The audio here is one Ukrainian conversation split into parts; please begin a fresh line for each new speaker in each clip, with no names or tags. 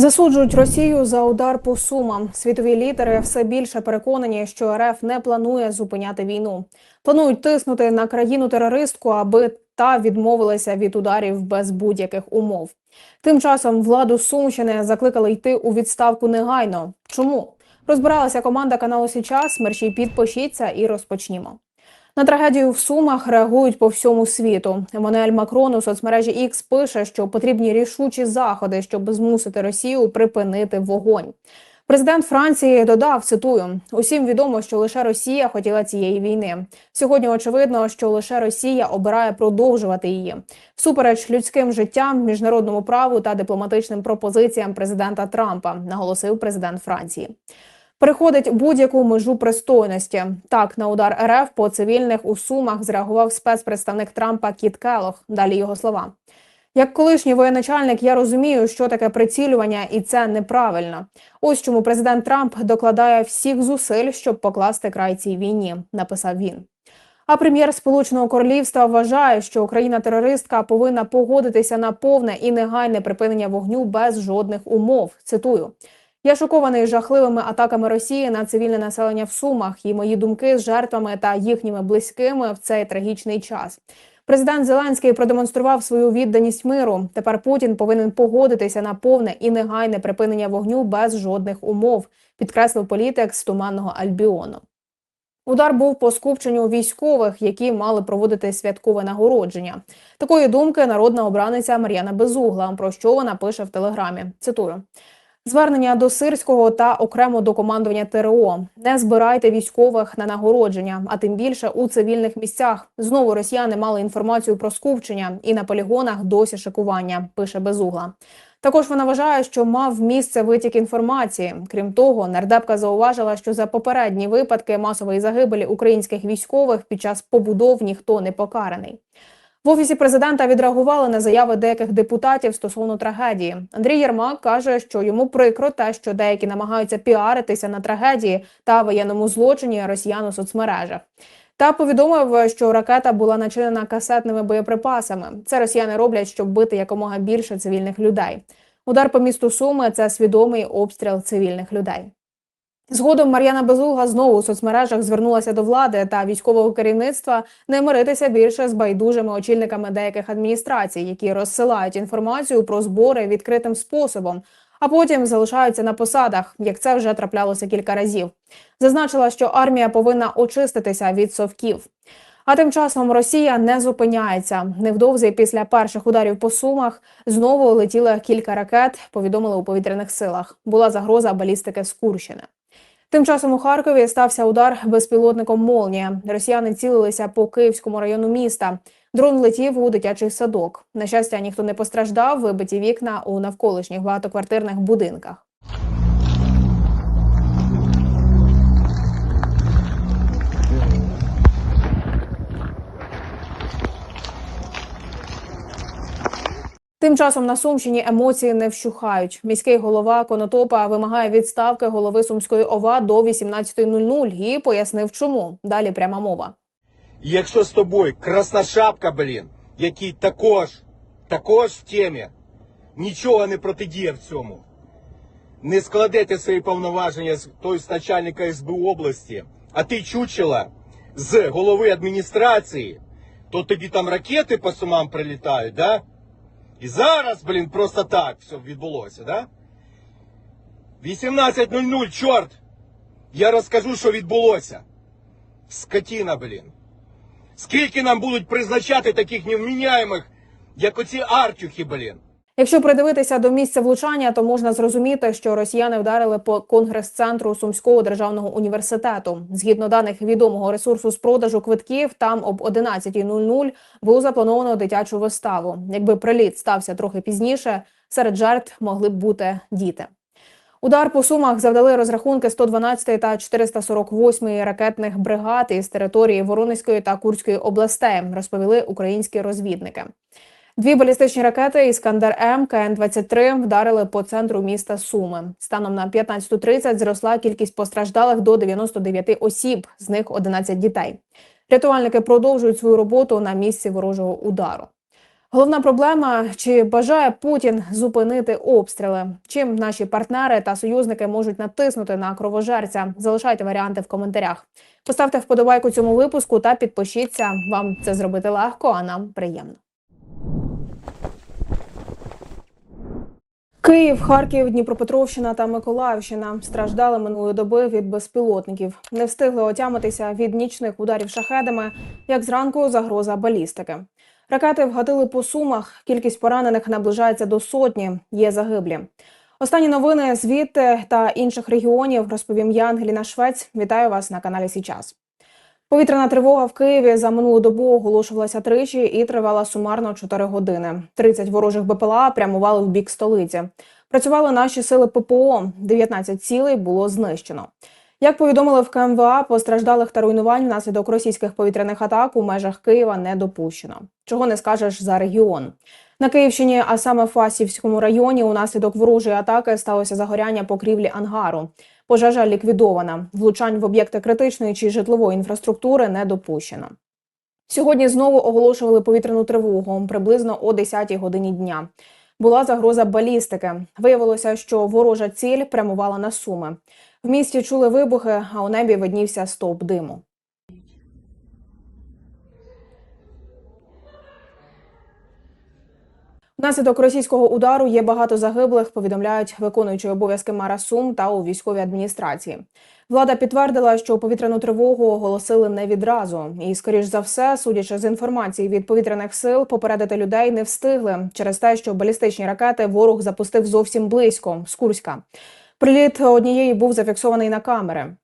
Засуджують Росію за удар по сумам. Світові лідери все більше переконані, що РФ не планує зупиняти війну. Планують тиснути на країну терористку, аби та відмовилася від ударів без будь-яких умов. Тим часом владу Сумщини закликали йти у відставку негайно. Чому розбиралася команда каналу Січас? Мерші підпишіться і розпочнімо. На трагедію в Сумах реагують по всьому світу. Еммануель Макрон у соцмережі X пише, що потрібні рішучі заходи, щоб змусити Росію припинити вогонь. Президент Франції додав цитую: усім відомо, що лише Росія хотіла цієї війни. Сьогодні очевидно, що лише Росія обирає продовжувати її всупереч людським життям, міжнародному праву та дипломатичним пропозиціям президента Трампа, наголосив президент Франції. Переходить будь-яку межу пристойності. Так, на удар РФ по цивільних у Сумах зреагував спецпредставник Трампа Кіт Келох. Далі його слова. Як колишній воєначальник, я розумію, що таке прицілювання, і це неправильно. Ось чому президент Трамп докладає всіх зусиль, щоб покласти край цій війні, написав він. А прем'єр Сполученого Королівства вважає, що Україна-терористка повинна погодитися на повне і негайне припинення вогню без жодних умов. Цитую. Я шокований жахливими атаками Росії на цивільне населення в Сумах і мої думки з жертвами та їхніми близькими в цей трагічний час. Президент Зеленський продемонстрував свою відданість миру. Тепер Путін повинен погодитися на повне і негайне припинення вогню без жодних умов, підкреслив політик з туманного Альбіону. Удар був по скупченню військових, які мали проводити святкове нагородження. Такої думки народна обраниця Мар'яна Безугла, про що вона пише в телеграмі. Цитую. Звернення до сирського та окремо до командування ТРО. Не збирайте військових на нагородження, а тим більше у цивільних місцях. Знову росіяни мали інформацію про скупчення і на полігонах досі шикування. Пише Безугла. Також вона вважає, що мав місце витік інформації. Крім того, нардепка зауважила, що за попередні випадки масової загибелі українських військових під час побудов ніхто не покараний. В офісі президента відреагували на заяви деяких депутатів стосовно трагедії. Андрій Єрмак каже, що йому прикро те, що деякі намагаються піаритися на трагедії та воєнному злочині росіян у соцмережах. Та повідомив, що ракета була начинена касетними боєприпасами. Це росіяни роблять, щоб бити якомога більше цивільних людей. Удар по місту Суми це свідомий обстріл цивільних людей. Згодом Мар'яна Безуга знову у соцмережах звернулася до влади та військового керівництва не миритися більше з байдужими очільниками деяких адміністрацій, які розсилають інформацію про збори відкритим способом, а потім залишаються на посадах, як це вже траплялося кілька разів. Зазначила, що армія повинна очиститися від совків. А тим часом Росія не зупиняється. Невдовзі після перших ударів по сумах знову летіли кілька ракет. Повідомили у повітряних силах. Була загроза балістики з Курщини. Тим часом у Харкові стався удар безпілотником Молнія. Росіяни цілилися по Київському району міста. Дрон летів у дитячий садок. На щастя, ніхто не постраждав. Вибиті вікна у навколишніх багатоквартирних будинках. Тим часом на Сумщині емоції не вщухають. Міський голова Конотопа вимагає відставки голови Сумської ОВА до 18.00 і пояснив, чому. Далі пряма мова.
Якщо з тобою красношапка, блін, який також, також в темі, нічого не протидіє в цьому, не складете свої повноваження з той з начальника СБУ області, а ти чучела з голови адміністрації, то тобі там ракети по сумам прилітають, да? І зараз, блін, просто так все відбулося, да? 18.00, чорт! Я розкажу, що відбулося. Скотіна, блін. Скільки нам будуть призначати таких невміняємих, як оці артюхи, блін?
Якщо придивитися до місця влучання, то можна зрозуміти, що росіяни вдарили по конгрес-центру Сумського державного університету. Згідно даних відомого ресурсу з продажу квитків, там об 11.00 було заплановано дитячу виставу. Якби приліт стався трохи пізніше, серед жертв могли б бути діти. Удар по сумах завдали розрахунки 112 та 448 ракетних бригад із території Воронезької та Курської областей, розповіли українські розвідники. Дві балістичні ракети Іскандер М КН-23 вдарили по центру міста Суми. Станом на 15.30 зросла кількість постраждалих до 99 осіб, з них 11 дітей. Рятувальники продовжують свою роботу на місці ворожого удару. Головна проблема: чи бажає Путін зупинити обстріли? Чим наші партнери та союзники можуть натиснути на кровожерця? Залишайте варіанти в коментарях. Поставте вподобайку цьому випуску та підпишіться. Вам це зробити легко, а нам приємно. Київ, Харків, Дніпропетровщина та Миколаївщина страждали минулої доби від безпілотників. Не встигли отямитися від нічних ударів шахедами, як зранку загроза балістики. Ракети вгатили по сумах. Кількість поранених наближається до сотні. Є загиблі. Останні новини звідти та інших регіонів розповім я, Ангеліна Швець. Вітаю вас на каналі Січас. Повітряна тривога в Києві за минулу добу оголошувалася тричі і тривала сумарно 4 години. 30 ворожих БПЛА прямували в бік столиці. Працювали наші сили ППО. 19 цілей було знищено. Як повідомили в КМВА, постраждалих та руйнувань внаслідок російських повітряних атак у межах Києва не допущено. Чого не скажеш за регіон. На Київщині, а саме в Фасівському районі, унаслідок ворожої атаки сталося загоряння покрівлі ангару. Пожежа ліквідована. Влучань в об'єкти критичної чи житлової інфраструктури не допущено. Сьогодні знову оголошували повітряну тривогу приблизно о 10 годині дня. Була загроза балістики. Виявилося, що ворожа ціль прямувала на суми. В місті чули вибухи, а у небі виднівся стовп диму. Внаслідок російського удару є багато загиблих, повідомляють виконуючі обов'язки мера Сум та у військовій адміністрації. Влада підтвердила, що повітряну тривогу оголосили не відразу, і, скоріш за все, судячи з інформації від повітряних сил, попередити людей не встигли через те, що балістичні ракети ворог запустив зовсім близько з Курська. Приліт однієї був зафіксований на камери.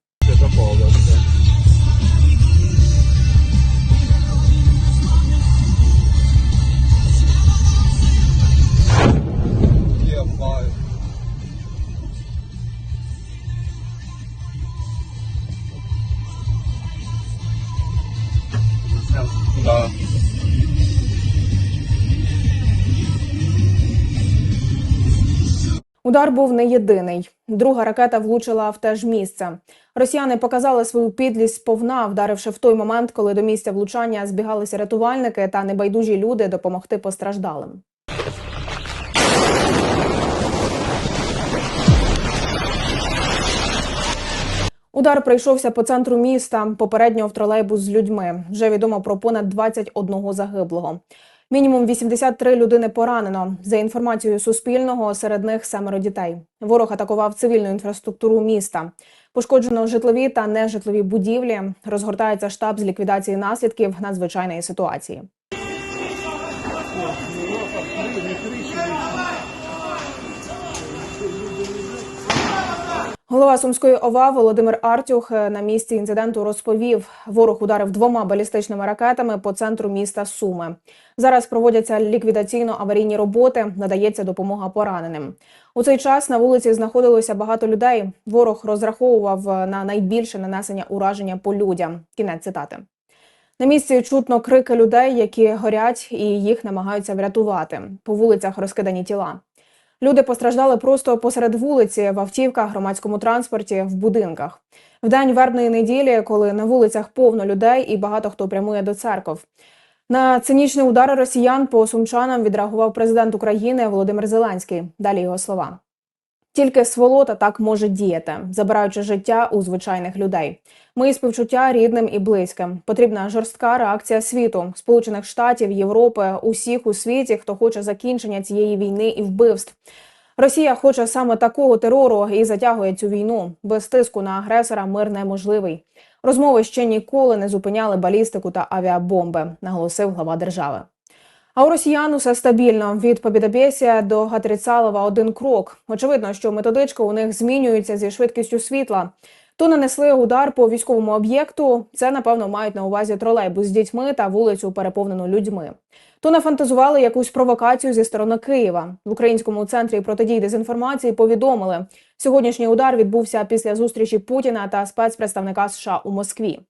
Удар був не єдиний. Друга ракета влучила в те ж місце. Росіяни показали свою підлість сповна, вдаривши в той момент, коли до місця влучання збігалися рятувальники та небайдужі люди допомогти постраждалим. Удар прийшовся по центру міста. Попередньо в тролейбус з людьми. Вже відомо про понад 21 загиблого. Мінімум 83 людини поранено. За інформацією Суспільного, серед них семеро дітей. Ворог атакував цивільну інфраструктуру міста. Пошкоджено житлові та нежитлові будівлі. Розгортається штаб з ліквідації наслідків надзвичайної ситуації. Голова сумської ОВА Володимир Артюх на місці інциденту розповів: ворог ударив двома балістичними ракетами по центру міста Суми. Зараз проводяться ліквідаційно-аварійні роботи, надається допомога пораненим. У цей час на вулиці знаходилося багато людей. Ворог розраховував на найбільше нанесення ураження по людям. Кінець цитати. На місці чутно крики людей, які горять, і їх намагаються врятувати. По вулицях розкидані тіла. Люди постраждали просто посеред вулиці, в автівках, громадському транспорті, в будинках. В день вербної неділі, коли на вулицях повно людей і багато хто прямує до церков. На цинічний удар росіян по сумчанам відреагував президент України Володимир Зеленський. Далі його слова. Тільки сволота так може діяти, забираючи життя у звичайних людей. Мої співчуття рідним і близьким. Потрібна жорстка реакція світу, Сполучених Штатів, Європи, усіх у світі, хто хоче закінчення цієї війни і вбивств. Росія хоче саме такого терору і затягує цю війну. Без тиску на агресора мир неможливий. Розмови ще ніколи не зупиняли балістику та авіабомби, наголосив глава держави. А у росіян усе стабільно від Побєдобєсія до Гатріцалова один крок. Очевидно, що методичка у них змінюється зі швидкістю світла. То нанесли удар по військовому об'єкту. Це напевно мають на увазі тролейбус з дітьми та вулицю переповнену людьми. То нафантазували якусь провокацію зі сторони Києва. В українському центрі протидії дезінформації повідомили, сьогоднішній удар відбувся після зустрічі Путіна та спецпредставника США у Москві.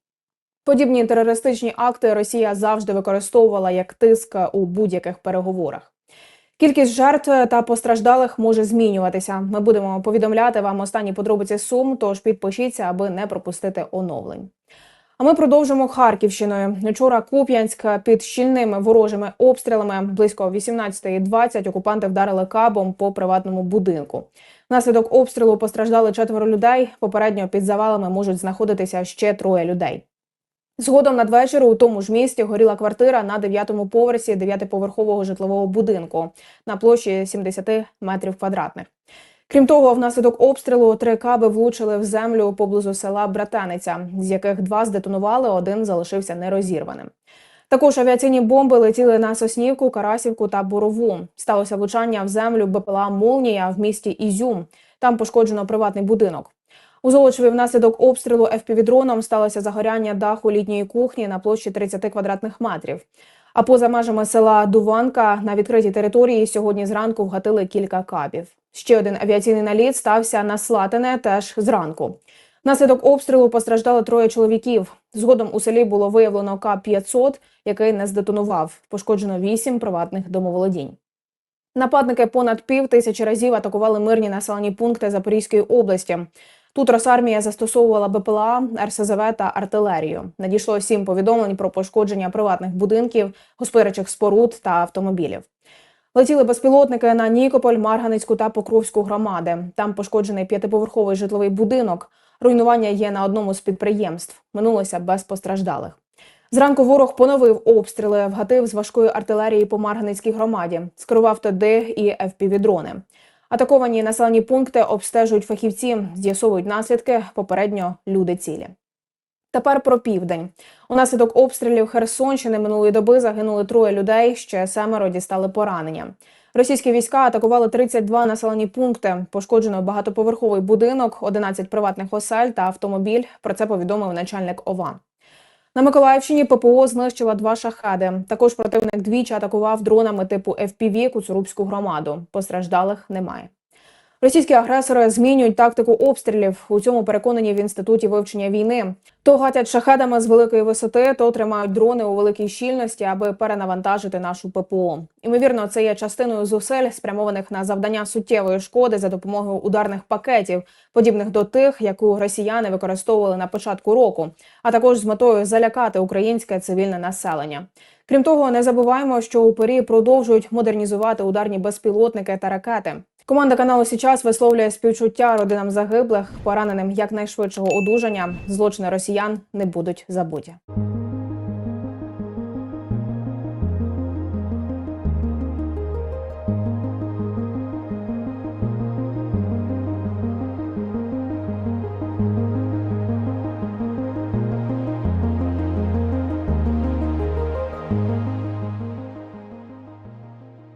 Подібні терористичні акти Росія завжди використовувала як тиск у будь-яких переговорах. Кількість жертв та постраждалих може змінюватися. Ми будемо повідомляти вам останні подробиці сум, тож підпишіться, аби не пропустити оновлень. А ми продовжимо Харківщиною. Вчора Куп'янськ під щільними ворожими обстрілами близько 18.20 окупанти вдарили кабом по приватному будинку. Внаслідок обстрілу постраждали четверо людей. Попередньо під завалами можуть знаходитися ще троє людей. Згодом надвечір у тому ж місті горіла квартира на дев'ятому поверсі дев'ятиповерхового житлового будинку на площі 70 метрів квадратних. Крім того, внаслідок обстрілу три каби влучили в землю поблизу села Братаниця, з яких два здетонували, один залишився нерозірваним. Також авіаційні бомби летіли на Соснівку, Карасівку та Борову. Сталося влучання в землю БПЛА Молнія в місті Ізюм. Там пошкоджено приватний будинок. У Золочеві внаслідок обстрілу FPV-дроном сталося загоряння даху літньої кухні на площі 30 квадратних метрів. А поза межами села Дуванка на відкритій території сьогодні зранку вгатили кілька кабів. Ще один авіаційний наліт стався на Слатине теж зранку. Внаслідок обстрілу постраждали троє чоловіків. Згодом у селі було виявлено К-500, який не здетонував. Пошкоджено вісім приватних домоволодінь. Нападники понад пів тисячі разів атакували мирні населені пункти Запорізької області. Тут Росармія застосовувала БПЛА, РСЗВ та артилерію. Надійшло сім повідомлень про пошкодження приватних будинків, господарчих споруд та автомобілів. Летіли безпілотники на Нікополь, Марганицьку та Покровську громади. Там пошкоджений п'ятиповерховий житловий будинок. Руйнування є на одному з підприємств. Минулося без постраждалих. Зранку ворог поновив обстріли, вгатив з важкої артилерії по Марганицькій громаді, скерував туди і FPV-дрони. Атаковані населені пункти обстежують фахівці, з'ясовують наслідки. Попередньо люди цілі. Тепер про південь. Унаслідок обстрілів Херсонщини минулої доби загинули троє людей, ще семеро дістали поранення. Російські війська атакували 32 населені пункти. Пошкоджено багатоповерховий будинок, 11 приватних осель та автомобіль. Про це повідомив начальник ОВА. На Миколаївщині ППО знищила два шахеди. Також противник двічі атакував дронами типу FPV Куцурубську громаду. Постраждалих немає. Російські агресори змінюють тактику обстрілів. У цьому переконані в інституті вивчення війни. То гатять шахедами з великої висоти, то тримають дрони у великій щільності, аби перенавантажити нашу ППО. Імовірно, це є частиною зусиль, спрямованих на завдання суттєвої шкоди за допомогою ударних пакетів, подібних до тих, яку росіяни використовували на початку року, а також з метою залякати українське цивільне населення. Крім того, не забуваємо, що упорі продовжують модернізувати ударні безпілотники та ракети. Команда каналу Січас висловлює співчуття родинам загиблих, пораненим якнайшвидшого одужання. Злочини росіян не будуть забуті.